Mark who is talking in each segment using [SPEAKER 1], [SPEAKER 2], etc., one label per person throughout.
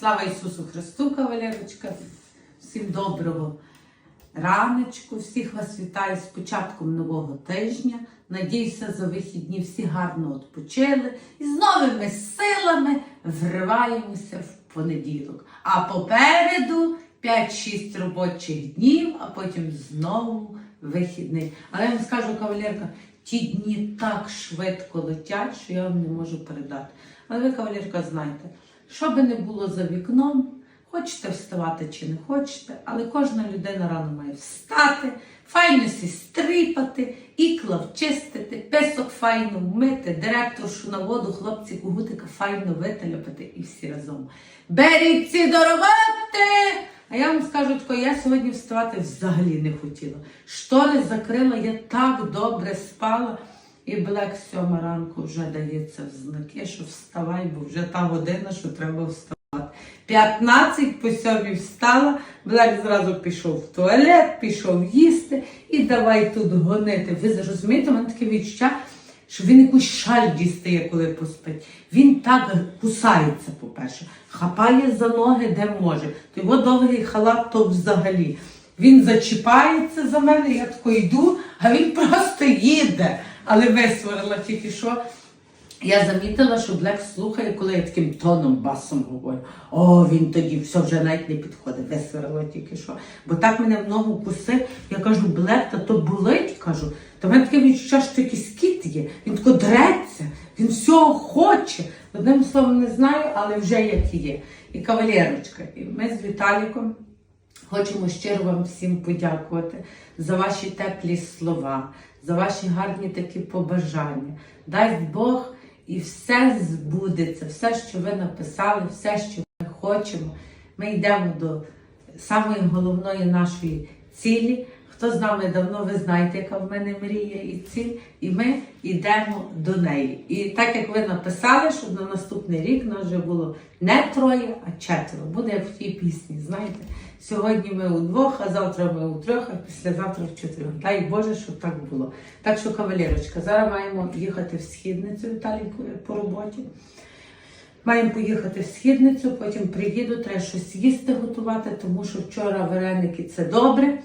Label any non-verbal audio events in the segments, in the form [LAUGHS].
[SPEAKER 1] Слава Ісусу Христу, кавалерочка! Всім доброго раночку, всіх вас вітаю з початком нового тижня. Надіюся, за вихідні всі гарно відпочили і з новими силами вриваємося в понеділок. А попереду 5-6 робочих днів, а потім знову вихідний. Але я вам скажу, кавалерка, ті дні так швидко летять, що я вам не можу передати. Але ви, кавалерка, знаєте, що би не було за вікном, хочете вставати чи не хочете, але кожна людина рано має встати, файно сі стріпати, ікла вчистити, песок файно вмити, директоршу на воду, хлопці кугутика файно виталяпати і всі разом. Беріться до роботи! А я вам скажу тако, я сьогодні вставати взагалі не хотіла. Штори закрила, я так добре спала. І Блек сьома ранку вже дається в знаки, що вставай, бо вже та година, що треба вставати. 15 по сьомій встала, Блек зразу пішов в туалет, пішов їсти і давай тут гонити. Ви зрозумієте, у мене таке відчуття, що він якусь шаль дістає, коли поспить. Він так кусається, по-перше, хапає за ноги, де може. То його довгий халат то взагалі. Він зачіпається за мене, я тако йду, а він просто їде. Але висварила тільки що. Я замітила, що Блек слухає, коли я таким тоном басом говорю. О, він тоді все вже навіть не підходить, висварила тільки що. Бо так мене в ногу кусив. Я кажу, Блек, та то болить, кажу. Та в мене таке відчуття, що якийсь кіт є. Він тако дреться, він всього хоче. Одним словом не знаю, але вже як є. І кавалерочка. І ми з Віталіком. Хочемо щиро вам всім подякувати за ваші теплі слова, за ваші гарні такі побажання. Дай Бог і все збудеться, все, що ви написали, все, що ми хочемо. Ми йдемо до самої головної нашої цілі. Хто з нами давно, ви знаєте, яка в мене мрія і ціль, і ми йдемо до неї. І так як ви написали, щоб на наступний рік нас вже було не троє, а четверо. Буде як в тій пісні, знаєте. Сьогодні ми удвох, а завтра ми утрьох, а післязавтра в чотирьох. Дай Боже, щоб так було. Так що, кавалерочка, зараз маємо їхати в східницю Віталійкою по роботі. Маємо поїхати в східницю, потім приїду, треба щось їсти готувати, тому що вчора вареники це добре.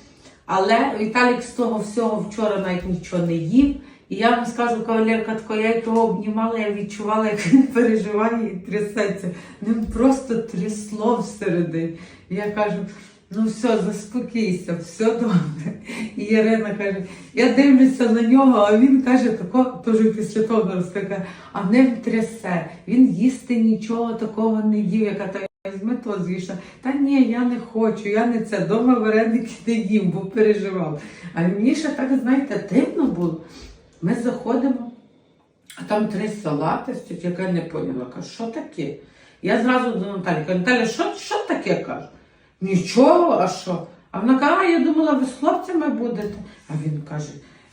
[SPEAKER 1] Але Віталік з того всього вчора навіть нічого не їв. І я вам скажу, кавалерка, тако, я того обнімала, я відчувала, як він переживає і трясеться. Ним просто трясло всередині. Я кажу, ну все, заспокійся, все добре. І Ірина каже, я дивлюся на нього, а він каже, тако, теж після того розкаже, а ним трясе. Він їсти нічого такого не їв, яка та Візьми то звісно. Та ні, я не хочу, я не це. Дома вареники не їм, бо переживав. А мені ще так, знаєте, дивно було. Ми заходимо, а там три салати, стоять, яка не поняла. Кажу, що таке? Я зразу до Наталі кажу, Наталя, що, що таке кажу? Нічого, а що? А вона каже, а я думала, ви з хлопцями будете. А він каже,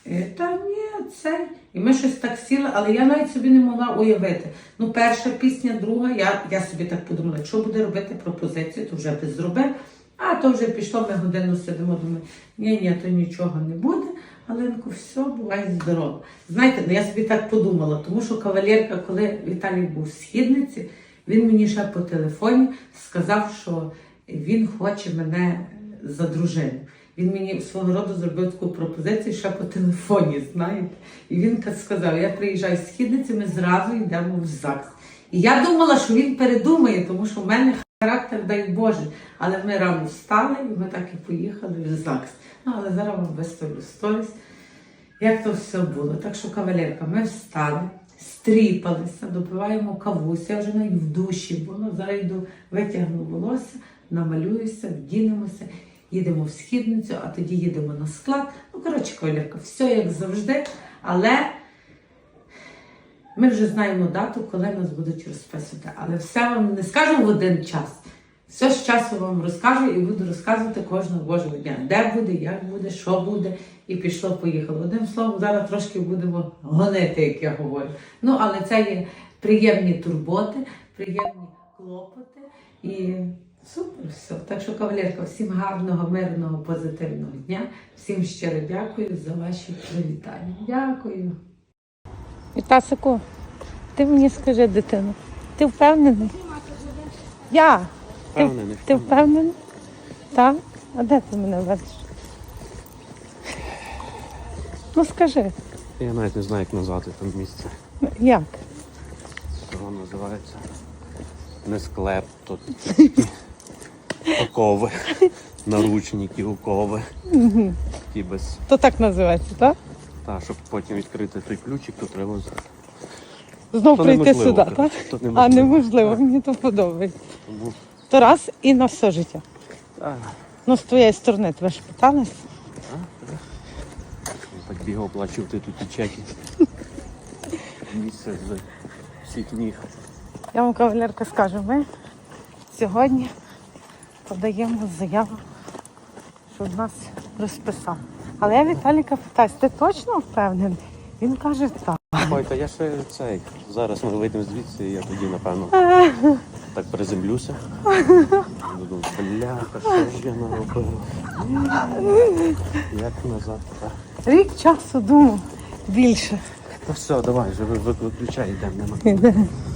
[SPEAKER 1] «Е, та ні, це. І ми щось так сіли, але я навіть собі не могла уявити. Ну, перша пісня, друга, я, я собі так подумала, якщо буде робити пропозицію, то вже би зробив. А то вже пішло, ми годину сидимо, думаю, ні, ні, то нічого не буде. Галинко, все, бувай здорово. Знаєте, ну я собі так подумала, тому що кавалерка, коли Віталій був в східниці, він мені ще по телефоні сказав, що він хоче мене за дружину. Він мені свого роду зробив таку пропозицію ще по телефоні, знаєте. І він сказав: я приїжджаю з східниці, ми зразу йдемо в ЗАГС. І я думала, що він передумає, тому що в мене характер дай Боже. Але ми рано встали і ми так і поїхали в ЗАГС. Ну, але зараз вам виставлю сторіс, як то все було. Так що, кавалерка, ми встали, стріпалися, допиваємо кавусь. Я вже навіть в душі була. Зараз йду, витягну волосся, намалююся, вдінемося. Їдемо в східницю, а тоді їдемо на склад. Ну, коротше, кавалерка, все як завжди. Але ми вже знаємо дату, коли нас будуть розписувати. Але все вам не скажу в один час. Все з часу вам розкажу і буду розказувати кожного божого дня, де буде, як буде, що буде, і пішло, поїхало. Одним словом, зараз трошки будемо гонити, як я говорю. Ну, але це є приємні турботи, приємні клопоти і супер все. Так що, кавалерка, всім гарного, мирного, позитивного дня. Всім щиро дякую за ваші привітання. Дякую.
[SPEAKER 2] Вітасику, ти мені скажи, дитину, ти впевнений? Я. Впевнений.
[SPEAKER 1] Ти
[SPEAKER 2] впевнений.
[SPEAKER 1] впевнений? Так? А де ти мене ведеш? Ну скажи,
[SPEAKER 2] Я навіть не знаю, як назвати там місце.
[SPEAKER 1] як?
[SPEAKER 2] Воно називається не склеп, то такі [LAUGHS] окови, наручники, окови. Такі без.
[SPEAKER 1] То так називається, так?
[SPEAKER 2] Та, щоб потім відкрити той ключик, то треба
[SPEAKER 1] Знов
[SPEAKER 2] То
[SPEAKER 1] прийти сюди, так?
[SPEAKER 2] то
[SPEAKER 1] А
[SPEAKER 2] неможливо.
[SPEAKER 1] неможливо, мені то подобається.
[SPEAKER 2] Тому
[SPEAKER 1] То раз і на все життя.
[SPEAKER 2] та,
[SPEAKER 1] Ну, з твоєї сторони тебе ж питались.
[SPEAKER 2] так бігав, оплачувати тут і чеки. Місце з всіх ніг.
[SPEAKER 1] Я вам кавалерка скажу, ми сьогодні подаємо заяву, щоб нас розписав. Але я Віталіка питаюсь, ти точно впевнений? Він каже, так.
[SPEAKER 2] Ой, та я ще цей. Зараз ми вийдемо звідси, і я тоді, напевно, так приземлюся. Буду, бляха, що ж я наробив? Як назад?
[SPEAKER 1] Рік часу думав більше.
[SPEAKER 2] Та все, давай, вже ви- ви- виключай, йдемо. нема. [LAUGHS]